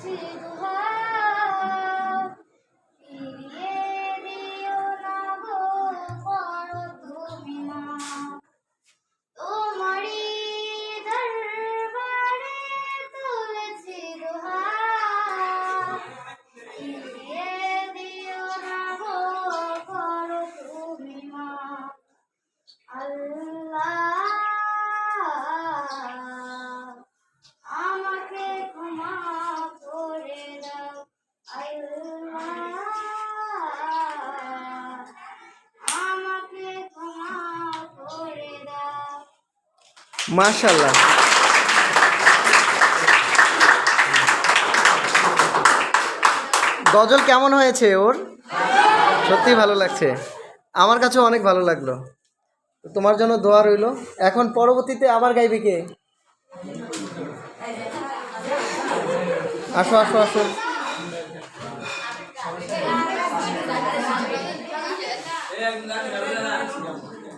记住他 মাশাল্লাহ গজল কেমন হয়েছে ওর? সত্যি ভালো লাগছে। আমার কাছে অনেক ভালো লাগল। তোমার জন্য দোয়া রইল। এখন পরবর্তীতে আবার গাইবে কে? আসো আসো আসো।